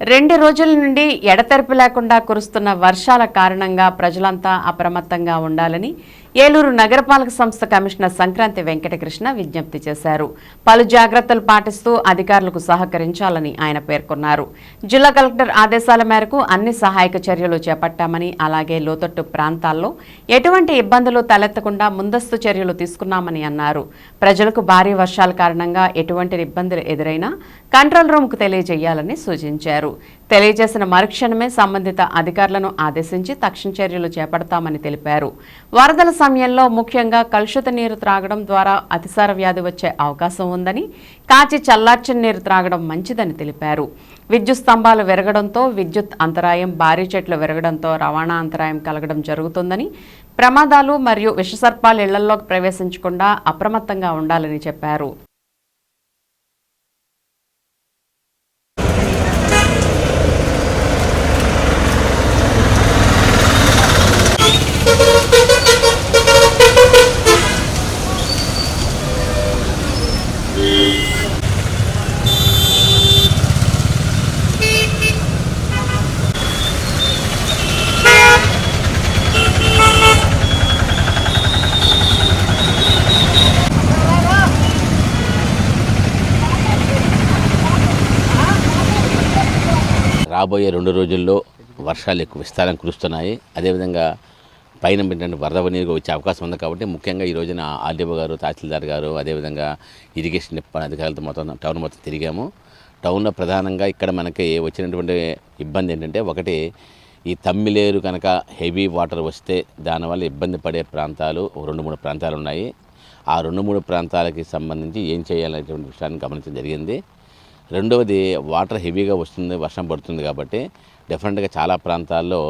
రెండు రోజుల నుండి ఎడతెరపు లేకుండా కురుస్తున్న వర్షాల కారణంగా ప్రజలంతా అప్రమత్తంగా ఉండాలని ఏలూరు నగరపాలక సంస్థ కమిషనర్ సంక్రాంతి వెంకటకృష్ణ విజ్ఞప్తి చేశారు. పలు జాగ్రత్తలు పాటిస్తూ అధికారులకు సహకరించాలని ఆయన పేర్కొన్నారు. జిల్లా కలెక్టర్ ఆదేశాల మేరకు అన్ని సహాయక చర్యలు చేపట్టామని అలాగే లోతట్టు ప్రాంతాల్లో ఎటువంటి ఇబ్బందులు తలెత్తకుండా ముందస్తు చర్యలు తీసుకున్నామని అన్నారు. ప్రజలకు భారీ వర్షాల కారణంగా ఎటువంటి ఇబ్బందులు ఎదురైనా కంట్రోల్ రూమ్కు తెలియజేయాలని సూచించారు. తెలియజేసిన మరుక్షణమే సంబంధిత అధికారులను ఆదేశించి తక్షణ చర్యలు చేపడతామని తెలిపారు. వరదల సమయంలో ముఖ్యంగా కలుషిత నీరు త్రాగడం ద్వారా అతిసార వ్యాధి వచ్చే అవకాశం ఉందని కాచి చల్లార్చిన నీరు త్రాగడం మంచిదని తెలిపారు. విద్యుత్ స్తంభాలు విరగడంతో విద్యుత్ అంతరాయం భారీ చెట్లు విరగడంతో రవాణా అంతరాయం కలగడం జరుగుతుందని ప్రమాదాలు మరియు విషసర్పాలు ఇళ్ళలోకి ప్రవేశించకుండా అప్రమత్తంగా ఉండాలని చెప్పారు. రాబోయే రెండు రోజుల్లో వర్షాలు ఎక్కువ విస్తారం కురుస్తున్నాయి. అదేవిధంగా పైన ఏంటంటే వరద నీరు వచ్చే అవకాశం ఉంది కాబట్టి ముఖ్యంగా ఈ రోజున ఆర్డీఓ గారు తహసీల్దార్ గారు అదేవిధంగా ఇరిగేషన్ డిపార్ట్మెంట్ అధికారులతో మొత్తం టౌన్ మొత్తం తిరిగాము. టౌన్లో ప్రధానంగా ఇక్కడ మనకి వచ్చినటువంటి ఇబ్బంది ఏంటంటే ఒకటి ఈ తమ్మిలేరు కనుక హెవీ వాటర్ వస్తే దానివల్ల ఇబ్బంది పడే ప్రాంతాలు రెండు మూడు ప్రాంతాలు ఉన్నాయి. ఆ రెండు మూడు ప్రాంతాలకి సంబంధించి ఏం చేయాలనేటువంటి విషయాన్ని గమనించడం జరిగింది. రెండవది వాటర్ హెవీగా వస్తుంది వర్షం పడుతుంది కాబట్టి డెఫినెట్గా చాలా ప్రాంతాల్లో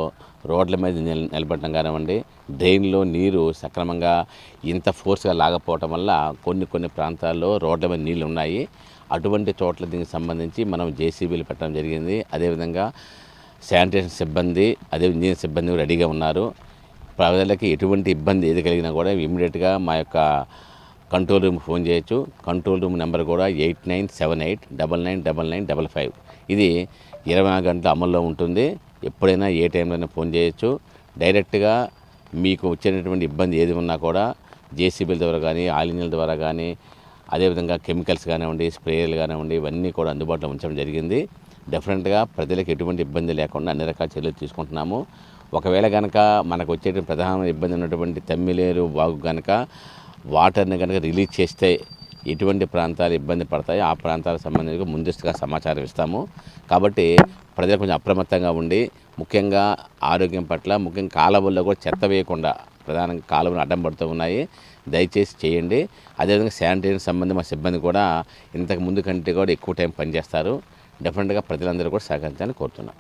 రోడ్ల మీద నిల నిలబడటం కానివ్వండి డ్రైన్లో నీరు సక్రమంగా ఇంత ఫోర్స్గా లాగపోవటం వల్ల కొన్ని కొన్ని ప్రాంతాల్లో రోడ్ల మీద నీళ్ళు ఉన్నాయి. అటువంటి చోట్ల దీనికి సంబంధించి మనం జేసీబీలు పెట్టడం జరిగింది. అదేవిధంగా శానిటేషన్ సిబ్బంది అదే ఇంజనీర్ సిబ్బంది కూడా రెడీగా ఉన్నారు. ప్రజలకి ఎటువంటి ఇబ్బంది ఏది కలిగినా కూడా ఇమీడియట్గా మా యొక్క కంట్రోల్ రూమ్ ఫోన్ చేయొచ్చు. కంట్రోల్ రూమ్ నెంబర్ కూడా eight nine seven eight double nine double nine double five. ఇది ఇరవై నాలుగు గంటల అమల్లో ఉంటుంది. ఎప్పుడైనా ఏ టైంలోనే ఫోన్ చేయొచ్చు. డైరెక్ట్గా మీకు వచ్చేటటువంటి ఇబ్బంది ఏది ఉన్నా కూడా జేసీబీల ద్వారా కానీ ఆయిల్ ఇంజిన్ల ద్వారా కానీ అదేవిధంగా కెమికల్స్ కానివ్వండి స్ప్రేయర్లు కానివ్వండి ఇవన్నీ కూడా అందుబాటులో ఉంచడం జరిగింది. డెఫినెట్గా ప్రజలకు ఎటువంటి ఇబ్బంది లేకుండా అన్ని రకాల చర్యలు తీసుకుంటున్నాము. ఒకవేళ కనుక మనకు వచ్చేటువంటి ప్రధాన ఇబ్బంది ఉన్నటువంటి తమ్మిలేరు బాగు కనుక వాటర్ని కనుక రిలీజ్ చేస్తే ఎటువంటి ప్రాంతాలు ఇబ్బంది పడతాయో ఆ ప్రాంతాలకు సంబంధించి ముందస్తుగా సమాచారం ఇస్తాము. కాబట్టి ప్రజలు కొంచెం అప్రమత్తంగా ఉండి ముఖ్యంగా ఆరోగ్యం పట్ల ముఖ్యంగా కాలువల్లో కూడా చెత్త వేయకుండా ప్రధానంగా కాలువలు అడ్డం పడుతూ ఉన్నాయి. దయచేసి చేయండి. అదేవిధంగా శానిటైజర్ సంబంధం మా సిబ్బంది కూడా ఇంతకు ముందు కంటే కూడా ఎక్కువ టైం పనిచేస్తారు. డెఫినెట్గా ప్రజలందరూ కూడా సహకరించాలని కోరుతున్నాం.